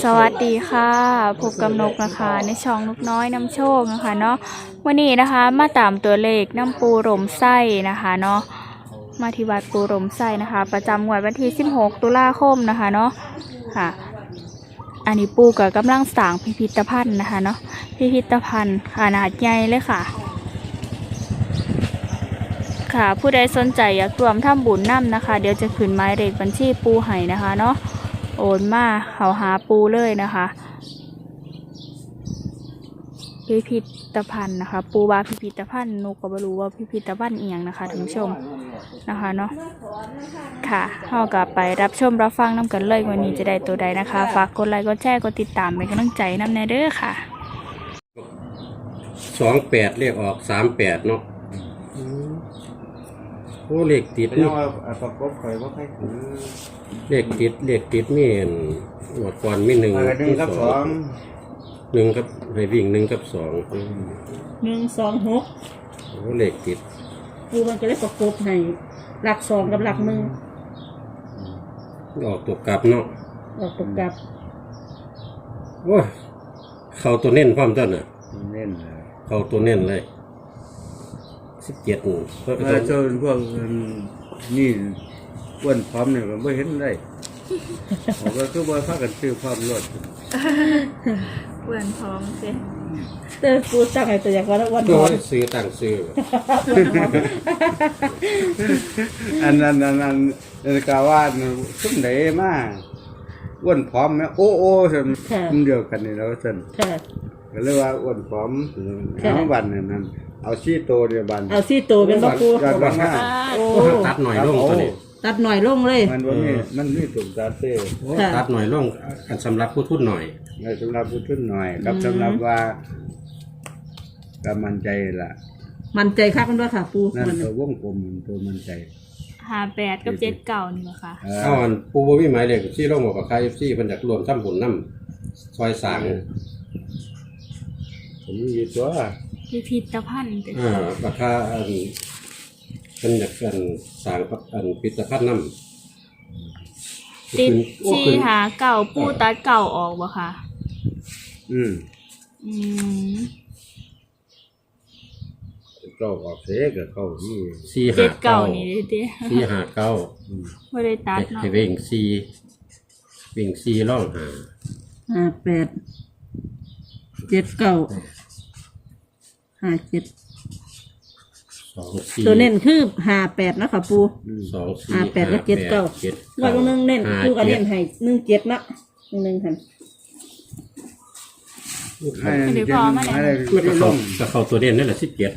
สวัสดีค่ะพบกับนกนะคะ ในช่องนกน้อยน้ำโชคนะคะเนาะวันนี้นะคะมาตามตัวเลขน้ำปูรมไส้นะคะเนาะมาที่วัดปูรมไส้นะคะ ประจำงวดวันที่ 16 ตุลาคมนะคะเนาะค่ะ อันนี้ปูกับกำลังสร้างพิพิธภัณฑ์นะคะเนาะพิพิธภัณฑ์ขนาดใหญ่เลยค่ะ ค่ะผู้ใดสนใจอยากรวมทำบุญนํนะคะ เดี๋ยวจะขึ้นหมายเลขบัญชีปูให้นะคะเนาะ โอนมาเขาหาปูเลยนะคะพิพิธภัณฑ์นะคะ ปูบาพิพิธภัณฑ์นกก็บรู้ว่าพิพิธภัณฑ์เอียงนะคะท่านผู้ชมนะคะเนาะค่ะเรากลับไปรับชมรับฟังน้ำกันเลยวันนี้จะได้ตัวใดนะคะ ฝากกดไลค์กดแชร์กดติดตามเป็นกำลังใจน้ำแน่เด้อค่ะสองแปดเลขออกสามแปดเนาะโอ้เลขติดเป็นนี่ยังว่าประกบข่อยว่าใครถือ เลขติดเลขติดมีอันหมวดก่อนมีหนึ่งเออหนึ่งกับสองหนึ่งกับให้วิ่งหนึ่งกับสองหนึ่งสองหกโอ้เลขติดปูมันก็เลยประกบให้หลักสองกับหลักหนึ่งออกตัวกลับเนาะออกตกกลับโอ้ยเข้าตัวเน้นพร้อมต้นอะเน้นเลยเข้าตัวเน้นเลยสิบเจ็ดนี่เพราะเออเจ้าพวกนี่ อ้วนพร้อมเนี่ยก็ไม่เห็นได้ผมก็คือว่าพากันซื้อความรถเพื่อนพร้อมสิแต่ปูตั้งให้ตัวอย่างว่าวันตัก่วอนซื้อต่างซื้ออันนั้นอันนั้นอันกาว่าซุ่มไหนมาอ้วนพร้อมไหมโอ้โอ้ฉันมันเดียวกันนี่แล้วฉันค่ะ ก็เลยว่าอ้วนพร้อมเอาบันนั่นนั่นเอาซี่โตเดียวบันเอาซี่ตัวเป็นบ่ปูยอดบันห้าโอ้ตัดหน่อยลงตัวนี้ ตัดหน่อยลงเลย มันว่ามีมันมีตุ่มตาเต้โอ้ค่ะ ตัดหน่อยลงอันสำหรับผู้ทุนหน่อยในสำหรับผู้ทุนหน่อยกับอืม สำหรับว่าก็มันใจล่ะ มันใจคักมันว่าค่ะ ปูนั่นมันตัววงกลมมันตัวมันใจหาแปดกับเจ็ดเก่านี่บ่ค่ะเออเอาอันปูบ่มีหมายเลขที่ลงบอกกับใครที่เพิ่นอยากรวมทำบุญนำซอยสร้างผมมีตัวพิพิธภัณฑ์เป็นอ่าราคาอันเพิ่นอยากอันสร้างอันพิพิธภัณฑ์นำติดโอ้ชีขึ้นหาเก่าปูตัดเก่าออกบ่ค่ะ อืมอืมก็ออกเสียกับเขาที่สี่เจ็ห้าดเก่าเก้านี่เด้สี่ห้าเก้าไม่ได้ตัดเนาะให้วิ่งสี่วิ่งสี่ร่องหาห้าแปดเจ็ดเก้าห้าเจ็ด สองสี่ตัวเน้นคือห้าแปดนาะคะปู สองสี่ห้าแปดและเจ็ดเก้า เจ็ดว่าตรงนึงเน้นห้าปูกับเจ็เน้ดนให้หนึ่งเจ็ดเนาะหนึ่งหันให้เดี๋ยวพอมาแล้ว ให้มันก็ลเข้างก็เข้าตัวเด่นนั่นแหละสิบเจ็ด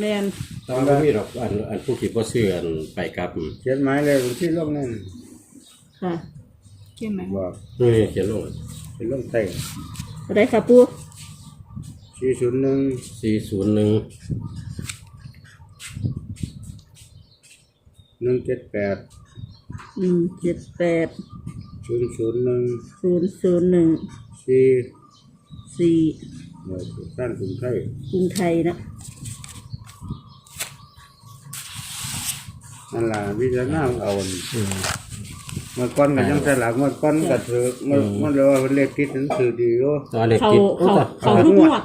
แมนตอนนี้มีดอกอันอันผู้ที่บ่ซื้ออันไปกลับเขียนหมายเลยที่ลงนั่นค่ะใช่ไหมบอกนี่เขียนลงเป็นลงใต้ตัวได้ค่ะปูสี่ศูนย์หนึ่งสี่ศูนย์หนึ่ง หนึ่งเจ็ดแปดหนึ่งเจ็ดแปดศูนย์ศูนย์หนึ่งศูนย์ศูนย์หนึ่งสี่สี่หน่วยด้านกรุงไทยกรุงไทยนะนั่นล่ะวิจารณาเอาอันเมื่อก่อนก็ยังสลักเมื่อก่อนก็ถือเมื่อเมื่อเราเลขที่ถึงถือดีอยู่ตอนเล็กเขาติดเขาเขาทุกงวด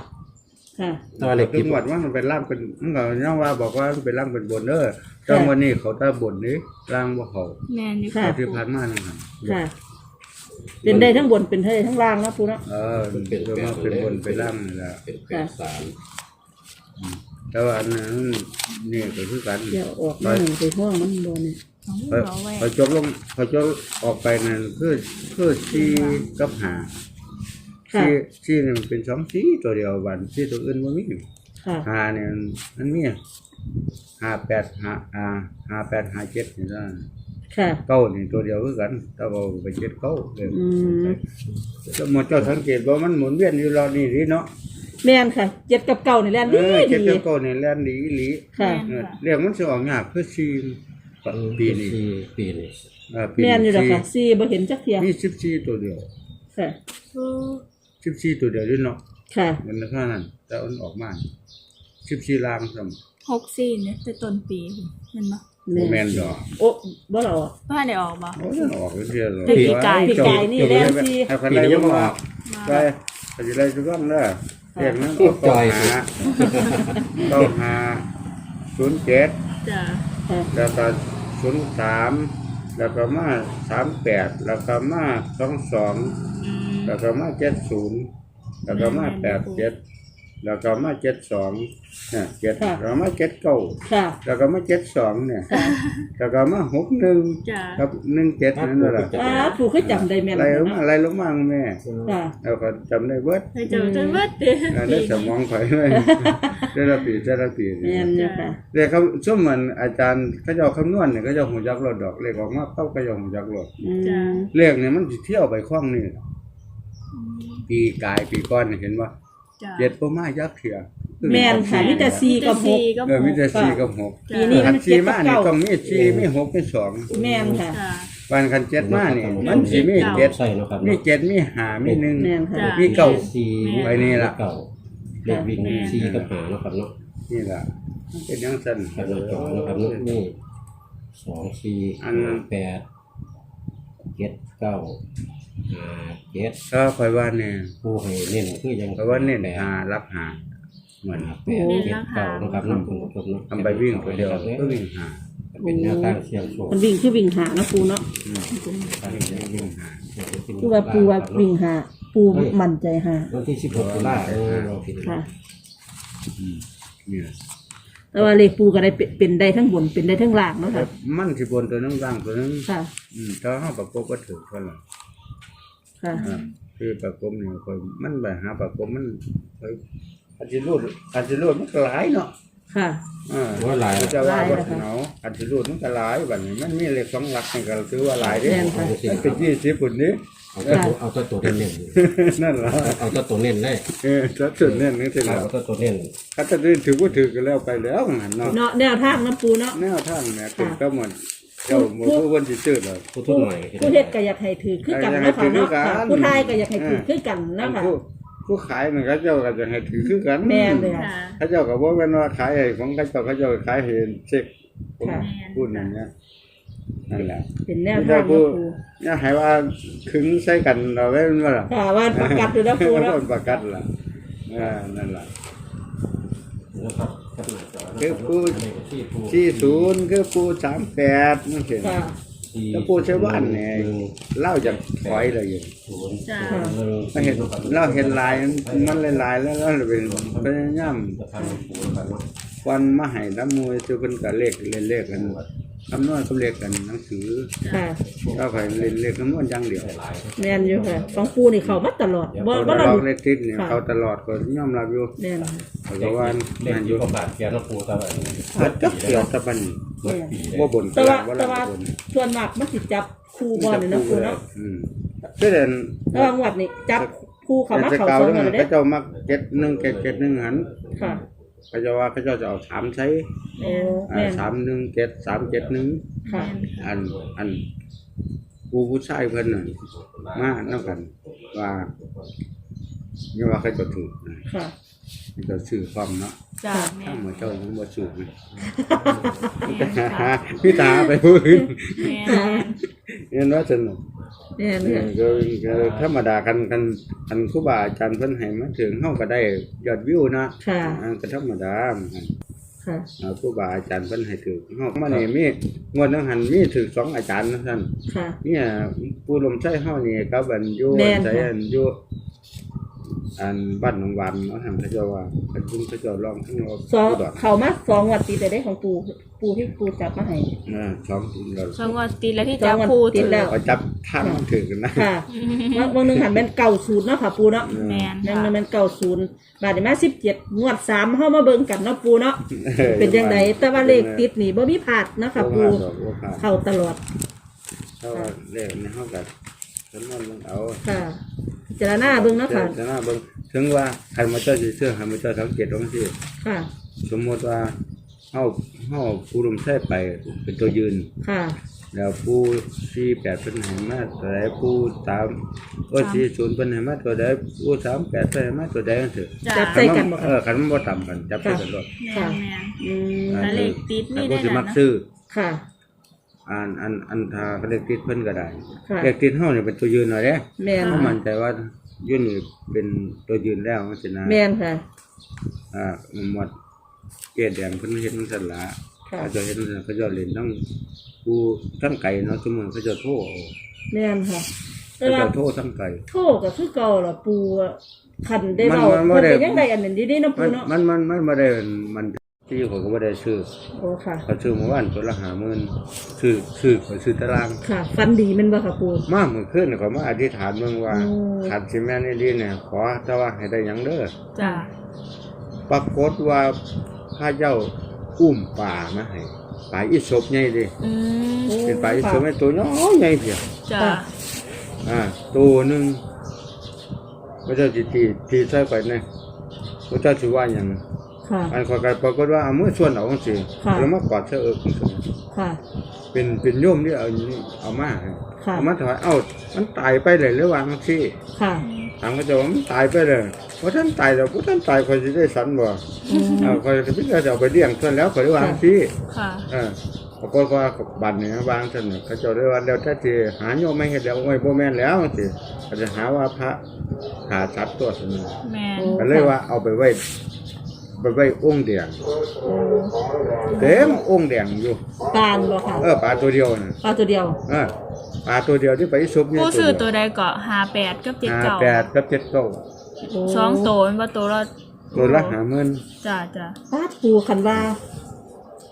ค่ะตอนเล็กถึติดงวัดว่ามันเป็นร่างเป็นมันก็ยังว่าบอกว่ามันเป็นร่างเป็นบนเด้อต้องวันนี้เขาตาบนนี้ร่างบ่เขาแมนอยู่ค่ะค่ะ เขาที่ผ่านมานะครับค่ะ เป็นได้ทั้งบนเป็นได้ทั้งล่างนะปูนะเออมันเป็นมาเป็นบนเป็นร่างนี่แหละเป็นแปดสามแต่ว่าอันนั้นนี่ก็คือกันเดี๋ยวออกมาหนึ่งไปห้องมันโดนเนี่ยของพอเราไว้พอจบลงพอจบออกไปนั่นคือคือซีกับหา ค่ะ ซีซีนี่มันเป็นสองซีตัวเดียววันซีตัวอื่นมันมีค่ะ หาเนี่ยมันมีห้าแปดห้าอ่าห้าแปดห้าเจ็ดนี่ละค่ะ เก้านี่ตัวเดียวคือกันถ้าเอาไปเจ็ดเก้าเลยอืม แล้วหมดเจ้าสังเกตว่ามันหมุนเวียนอยู่รอบนี้ดีเนาะแม่นค่ะเจ็ดกับเก่านี่แหละเอดีอเจ็ดดีกับเก้านี่แล่นดีอีหลีค่ะ เออเรียกมันสิออกยากคือซีปีนี้สี่ปีนี้อ่าปีแม่นอยู่นี้แล้วค่ะสี่บ่เห็นจักเทียมีสิบสี่ตัวเดียว ค่ะ สิบสี่ตัวเดียวด้วยเนาะค่ะมันเท่านั้น แต่มันออกมาสิบสี่ลางซ้หกสี่เนี่ยแต่ต้นปีมันบ่ำแม่นดอกโอ้บ่หรอบ้านได้ออกบ่โอ้ยออกเรื่อยๆเลยปีกายปีกายนี่แล้วสิให้คนใดก็มาไปไปสิได้ทุกคนเด้อเรียกนั้นก็ต้องหาต้องหาศูนย์เจ็ดจ้ะค่ะแล้วก็ศูนย์สามแล้วก็มาสามแปดแล้วก็มาสองสองอืม แล้วก็มาเจ็ดศูนย์แล้วก็มาแปดเจ็ดแล้วก็มาเจ็ดสองเนี่ยเจ็ดแล้วก็มาเจ็ดเก้าค่ะแล้วก็มาเจ็ดสองเนี่ยแล้วก็มาหกหนึ่งจ้ะกับหนึ่งเจ็ดนั่นแหละอ้าผู้คือจำได้แม่นไล่ลงเนาะมาไล่ลงมาแม่ค่ะแล้วก็จำได้เบิดให้เจอจนเบิดเด้อ่าได้สมองข่อยเลยเจ้าละปีเจ้าละปีแม่นอยู่ค่ะเรียกเขาช่วงเหมือนอาจารย์เขาเจ้าคำนวณเนี่ยเขาเจ้าหูจักรถดอกเลขออกมาเข้าเขาเจ้าหูจักรถอืมเลขเนี่ยมันสิเที่ยวไปคล้องนี่ ปีกายปีก้อนเนี่ยเห็นว่าจ้ะเจ็ดประมายักษ์เถียแม่นค่ะมีแต่4กับสี่6ก็เออมีแต่สี่กับหกปีนี้ คัมันนสี่เจ็ดมากับนี่เก้าต้องมีสี่มีหกมีสองแม่นค่ะ จ้ะ วันคันเจ็ดมานี่มันสิมีเจ็ดใส่เนาะครับมีเจ็ดมีหามีหนึ่ง แม่นค่ะ จ้ะ มีเก้าสี่ไปนี่ล่ะ เก่าเลขวิ่งสี่กับหาเนาะครับเนาะนี่ล่ะมันเป็นอยังสั้นแคปหน้าจอเนาะครับเนาะนี่สองสี่อันห้าแปดเจ็ดเก้า ห้าเจ็ดก็คอยว่าเนี่ยผู้ให้เน้นคือยังคอยว่าเน้นหารับหาเหมือนห้าแปดเจ็ดเก้าเนาะครับเนาะคุณผู้ชมเนาะทำไปวิ่งไปเดียวก็วิ่งหาเป็นแนวทางเสี่ยงโชคมันวิ่งคือวิ่งหานะปูเนาะอืมวิ่งหาคือว่าปูว่าวิ่งหา ปูมั่นใจหาวันที่สิบหกตุลาคมเราผิดค่ะอืมเนี่ยแต่ว่าเลขปูก็ได้เป็นเป็นได้ทั้งบนเป็นได้ทั้งล่างเนาะแต่ค่ะมันสิบนตัวนึงร่างตัวนึงค่ะ อืมถ้าห้าประกบก็ถือเท่าไหร่ ค่ะ อ่าคือประกบเนี่ยคนมันไปหาประกบมันเฮ้ยอันที่รูดอันที่รูดมันก็หลายเนาะค่ะ อ่าว่าหลาย จะว่าหลายบนะคะ เหนาอันที่รูดมันก็หลายแบบนี้มันมีเลขสองหลักนี่ก็ถือว่าหลายเด้แม่นค่ะ มันเป็นยี่สิบคนนี้ เอาตัวเอาตัวตัวเน้นนั่นแหละๆเอาตัวตัวเน้นเลยเออจะสุดเนี่ยนี่ถึงเอาแล้วตัวตัวเน้นถ้าจะได้ถือว่าถือกันแล้วไปแล้วงั้นเนาะเนาะแนวทางนะปูเนาะแนวทางเนี่ยเป็นก็หมด เจ้าหมดผู้คนสิซื้อเลยผู้ทุนหน่อยผู้เฮ็ดก็อยากให้ถือคือกันเนาะค่ะเนาะอยากให้ถือคือกันค่ะผู้ทายก็อยากให้ถือคือกันอัเนาะนค่ะผู้ผู้ขายมันก็เจ้าก็จะให้ถือคือกันแม่นเลยค่ะ ค่ะ เขาเจ้าก็บอกกันว่าขายให้ของเขาเจ้าเขาเจ้าขายให้เช็คผมค่ะ พูดอย่างเงี้ยนั่นแหละ เป็นแนวที่ทาเจ้างนะผู้ปูเนี่ยให้ว่าขึงใส่กันเราไว้มันว่าล่ะค่ะว่าประกัดอยู่นะปูเนาะ ประกัดล่ะอ่านั่นล่ะ นะครับแคปหน้าจอคือผู้ที่ผู้ที่ศูนย์คือปูสามแปดนั่นเองค่ะแล้วปูใช้บ้านเนี่ยเล่าจากถอยเลยอยู่ศูนย์จ้ะหนึ่งเราเห็นเราเห็นลายมันลายๆแล้วเราเป็นพยายามจะทำปูกันเนาะวันมาให้น้ำมวยซื้อเป็นกับเลขเล่นเลขกัน คำนวณกับเลขกันหนังสือค่ะเราเคยเล่นเลขคำนวณอย่างเดียวหลายแม่นอยู่ค่ะของปูนี่เข้ามาตลอดบ่เราบ่เราลอกเลขติดเนี่ยเขาตลอดก็ยอมรับอยู่แม่นเพราะว่าเล่นนั่นออยู่ยู่กับบาทเกียร์นะปูตะวันเบิดจักเกี่ยวตะบันเมื่อปีเลยว่าบนแต่ว่าว่าแต่ล่างว่าบนส่วนมากมันสิจับคู่บ่นี่เนาะปูเนาะอืมเพื่อนระหว่างวัดนี่จับคู่เข้ามาจะเข้าเก่าสองแล้วกันเลยเขาเด้เจ้ามักเก็ดหนึ่งเก็ดเก็ดหนึ่งหัน ค่ะ เขาเจ้าว่าเขาเจ้าจะเอาสามใช้โอ้อ่าแม่นสามหนึ่งเก็ดสามเก็ดหนึ่งค่ะ อันอันผู้ผู้ชายเพิ่นน่ะมานํกัน ว่านี่ว่าเขาจะถูกนะค่ะเขาจะซื้อความเนาะจ้ะแม่ถ้าหมอเจ้ายังบ่ซื้อนะแม่ค่ะพี่ตาไปพูดแม่เห็นว่าสนุก แม่นเอค่ะอก็ก็ธรรมดากันกันกันครูบาอาจารย์เพิ่นให้มาถึงเฮาก็ได้ยอดวิวนะค่ะอ่าก็ธรรมดาค่ะอ่าครูบาอาจารย์เพิ่นให้ถึงเฮามานี่มีงวดนึงหันมีถึงสองอาจารย์นะท่านค่ะ เนี่ยปูลมใช้เฮานี่ครับอันอยู่แม่นใช้ค่ะอันอยู่ อันบ้านหนองวันเนาะทางเขาเจ้าว่าอันคุณเขาเจ้าลองทั้งเราสองผู้ดอกเข้ามาสองวัดติดแต่ได้ของปูปูที่ปูจับมาให้ อ่าสองเราสองวันตีแล้วที่จับครูติถืดอแล้วเขาจับทางถึงกันนะค่ะวันวันหนึงหันเป็นเก่าศูนย์เนาะค่ะปูเนาะแม่นนั่นค่ะมันเก่าศูนย์บาทนี้มาสิบเจ็ดงวดสามเข้ามาเบิ่งกันเนาะปูเนาะเป็นยังไงแต่ว่าเลขติดนี่บ่มีผาดเนาะค่ะปูบ่ว่าดอกบ่ว่าเข้าตลอดเพราะว่าเลขในเฮาก็ สมมุติลงเอาค่ะพิจารณาเบิ่งเนาะค่ะจะน่าเบิ่งถึงว่าใครมาเจ้าสิซื้อใครมาเจ้าสังเกตตรงที่ค่ะ สมมติว่าเฮาเฮาผู้ลมใช้ไปเป็นตัวยืน ค่ะ แล้วผู้สี่แปดเป็นให้มาตัวใดผู้สามก็สี่ศูนย์เป็นให้มาตัวใดผู้สามแปดเป็นให้มาตัวใดจังซี่จ้ะจับใส่กันบ่เออคันมันบ่ต่ำกันจับใส่กันรถแม่นแม่นอืม แล้วเลขติดนี่แล้วได้ผู้สิแล้วมักนะซื้อค่ะ อันอันอันทาเขาเรียกติดเพิ่นก็ได้ค่ะเรียกติดเฮานี่เป็นตัวยืนหน่อยเด้แม่นเพราะค่ะมั่นใจว่ายุ่นนี่เป็นตัวยืนแล้วมันสินะแม่นค่ะ อ่าหมดเกลียดแดงเพิ่นเฮ็ดมันสั่นละค่ะ เขาจะเฮ็ดมันสั่นเขาจะเล่นทั้งผู้ทั้งไก่เนาะสมมุติเขาจะโทษเอาแม่นค่ะแต่เขาว่าจะโทษทั้งไก่ โทษก็คือเก่าล่ะปูอะคันได้เว้ามันมันบ่มันได้เป็นยังไงอันนั้นดีๆเนาะปูมันเนาะ มันมันมันบ่ได้มัน ที่เขาก็บ่ได้ซื้อโอ้ค่ะ เขาซื้อเมื่อวานตัวละ50,000ซื้อซื้อเขาซื้อตาราง ค่ะ ฟันดีแมันบ่ค่ะปู มาเมื่อคืนเขามาอธิษฐานเมืองว่าโอ้ขันสิแม่นอี่ดีเนี่ยขอแต่ว่าให้ได้หยังเด้อจ้าปรากฏว่าข้าเจ้าอุ้มป่ามาให้ป่าอีศพใหญ่ดิอืมเป็นป่าอีศพใหญ่ตัวน้อยใหญ่เพียง จ้าอ่าตัวหนึงพระเจ้าจิตีตีใส่ไปเนี่ยพระเจ้าสิว่าหยัง ค่ะ อันขอยก็ปรากฏว่าเอามือส่วนเอาจังซี่ค่ะ แล้วมากอดเสื้อเอิกจังซี่ค่ะ เป็นเป็นโยมที่เอานี่เอามาให้ค่ะ เอามาถวายเอ้ามันตายไปเลยหรือว่าจังซี่ค่ะ ถามเขาจะว่ามันตายไปเลยว่าท่านตายแล้วว่าท่านตายคอยจะได้สันบ่อืมเออคอยจะพิจารณาเอาไปเลี้ยงท่านแล้วคอยได้วางที่ ค่ะ เออปรากฏว่าบัตรเนี่ยวางท่านเนี่ยเขาจะได้ว่าแล้วถ้าที่หาโยมไม่เห็นแล้วโอ้ยโบแม่นแล้วสิเขาจะหาว่าพระขาชัดตัวสนุแม่นโอ้ ก็เลยว่าเอาไปไว้ ไปไว้องค์แดงโอ้เต็มองค์แดงอยู่ปานบ่ค่ะเออปลาตัวเดียวนะปลาตัวเดียวเออปลาตัวเดียวที่ไปซุปเนี่ยผู้ซื้อเดีตัวใดก็หาแปดกับเจ็ดห้าเก่าแปดกับเจ็ดเก้าโอ้สองโตมันว่าตัวละตัวละหาหมื่นจ้าจ้าปลาปูคันว่า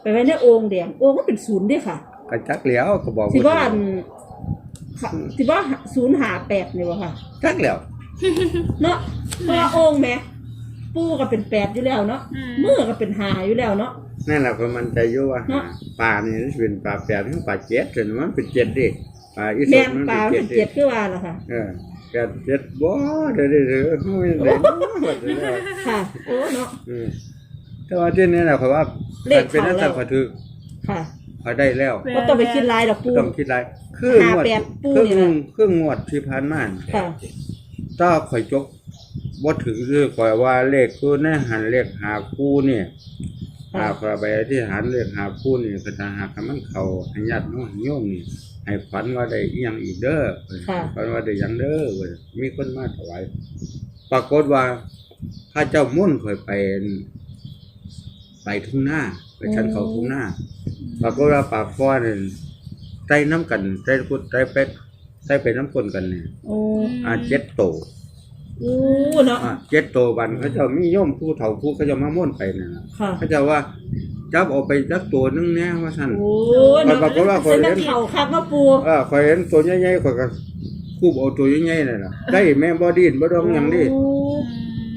ไปไว้ในโอ่งแดงโอ่งก็เป็นศูนย์เด้ค่ะกระจักเหลียวก็บอกสิว่าอันค่ะสิว่าศูนย์หาแปดนี่บ่ค่ะจักเหลียวเนาะเพราะว่าโอ่งแหม่ ปูก็เป็นแปดอยู่แล้วเนาะมือก็เป็นหาอยู่แล้วเนาะ นั่นแหละคนมันใจอยู่ว่าเนาะปลานี่เป็นปลาแปดหรือปลาเจ็ดแต่มันเป็นเจ็ดดิปลาอีสแม่ดนมันปลาเป็เป็นนเจ็เจ็ดดดิคือว่าล่ะค่ะ เออแปดเจ็ดบ่เดี๋ยวเดี๋ยวเดี๋ยวเฮ้ยเดี๋ยวเดี๋ยวค่ะ โอ้เนาะ อืมแต่ว่าที่นี่แหละเขาว่าเลขเป็นนักเข้าแล้วสัตว์เขาถือค่ะเขาได้แล้วก็ต้องไปคิดลายดอกปู ต้องคิดไรคืองวดห้าแปดปูเครื่องนี่แหละเครื่องงวดที่ผ่านมาน่ะค่ะถ้าข่อยจก บ่ถึงคือข่อยว่าเลขคือในหันเลขหาคู่เนี่ยค่ะหาข่อยไปที่หันเลขหาคู่นี่ก็ถ้าหากมันเข้าให้ญาติโน้มโยมนี่ให้ฝันว่าได้อีหยังอีกเด้อค่ะฝันว่าได้หยังเด้อเว้ยมีคนมาถวายปรากฏว่าข้าเจ้ามุ่นข่อยไปไปทุ่งหน้าไปชันเขาทุ่งหน้าปรากฏว่าปากฟ้อนนี่ใต้น้ำกันใต้กุดใต้เป็ดใต้เป็ดน้ำกลนกันเนี่ยโอ้อ่าเจ็ดโตโอ้เนาะ อ่าเจ็ดโตบันเขาเจะมีโย่อมผู้เฒ่าผู้เขาเจะมาม่วนไปนะค่ะ เขาเจะว่าจับเออกไปจักตัวหนึงแน่ว่าท่านโอ้เนาะปรากฏว่าคน เส้นเล่นเข่าคักเนาะปู เออคอยเห็นตัวใหญ่ๆคอยก็คูบเอาตัวใหญ่ๆนั่นล่ะได้แม่บ่ดินบ่ดองหยังดิโอ้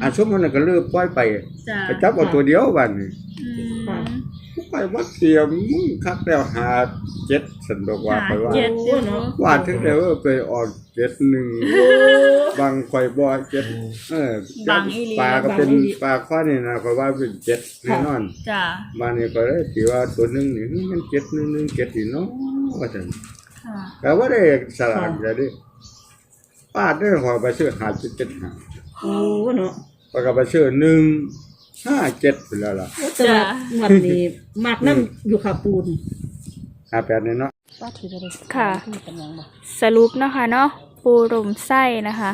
อ่าสมมันนก็เลิกปล่อยไปจ้าไปจับเอาตัวเดียวบัดนี้ค่ะ ไปวัดเสียมึงคักแล้วหาเจ็ดสันบอกว่าหาไปว่า เจ็ดอยู่เนาะว่าถึงแล้วไปออกเจ็ดหนึ่งโอ้บางข่อยบ่เจ็ดเออบังอีหลีปลาก็เป็นบังอีหลีปลาข้อนี่นะข่อยว่าเป็นเจ็ดแน่นอนจ้าบ้านนี้ก็เลยถือว่าตัวหนึงนี่มันเจ็ดหนึ่งหนึ่งเจ็ดนี่เนาะว่าจังค่ะแต่ว่าได้สลากจะดิป้าได้ขอยไปซื้อหาเจ็ดเจ็ดหาโอ้เนาะข้อยก็ไปซื้อหนึ่ง ห้าเจ็ดไปแล้วล่ะแต่ว่าวันนี้มากน้ำอยู่ค่ะปูนห้าแปดนี่เนาะค่ะสรุปนะคะเนาะปูรมไส้นะคะ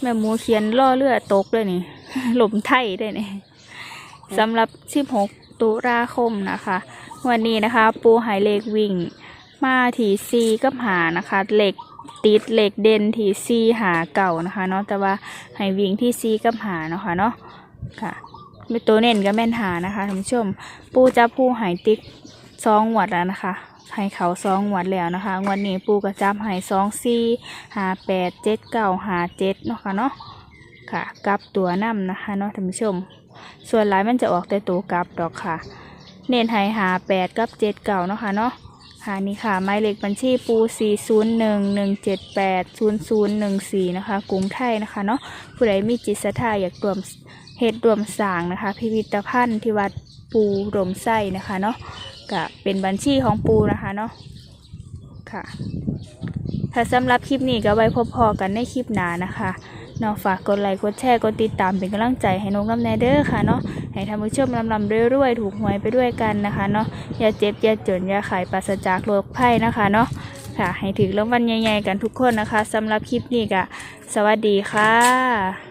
แม่หมูเขียนล่อเลือดตกเลยนี่หลมไทยด้วยนี่สำหรับ 16 ตุลาคมนะคะ วันนี้นะคะ ปูหายเลขวิ่ง มาถีซีกับหานะคะเหล็กติดเหล็กเด่นที่ซีหาเก่านะคะเนาะแต่ว่าใหายวิ่งที่ซีกับหาเนาะค่ะเนาะค่ะ เป็นตัวเน่นก็แม่นหานะคะท่านผู้ชม ปูจะปูหายติ๊กสองหวัดแล้วนะคะให้เขาสองหวัดแล้วนะคะงวันนี้ปูกระจับหายสองซี่หาแปดเจ็ดเก้าหาเจ็ดเนาะค่ะเนาะค่ะกลับตัวนํนะคะเนาะท่านผู้ชม ส่วนหลายมันจะออกแต่ตัวกลับดอกค่ะ เน้นให้หาแปดกับเจ็ดเก่าเนาะค่ะเนาะหานี่ค่ะหมายเลขบัญชีปู 4 0 1 1 7 8 0 0 1 4 นะคะกรุงไทยนะคะเนาะผู้ใดมีจิตศรัทธาอยากรวม เฮ็ดรวมสร้างนะคะ พิพิธภัณฑ์ที่วัดปูรมไส้นะคะเนาะก็เป็นบัญชีของปูนะคะเนาะค่ะ ถ้าสำหรับคลิปนี้ก็ไว้พบพอกันในคลิปหน้านะคะเนาะฝากกดไลค์กดแชร์กดติดตามเป็นกำลังใจให้นกน้ำแนเด้อค่ะเนาะให้ท่านผู้ชมลำลำๆรวยๆถูกหวยไปด้วยกันนะคะเนาะอย่าเจ็บอย่าจนอย่าขายปราศจากโรคภัยนะคะเนาะค่ะ ให้ถึงรางวัลใหญ่ๆกันทุกคนนะคะสำหรับคลิปนี้ก็สวัสดีค่ะ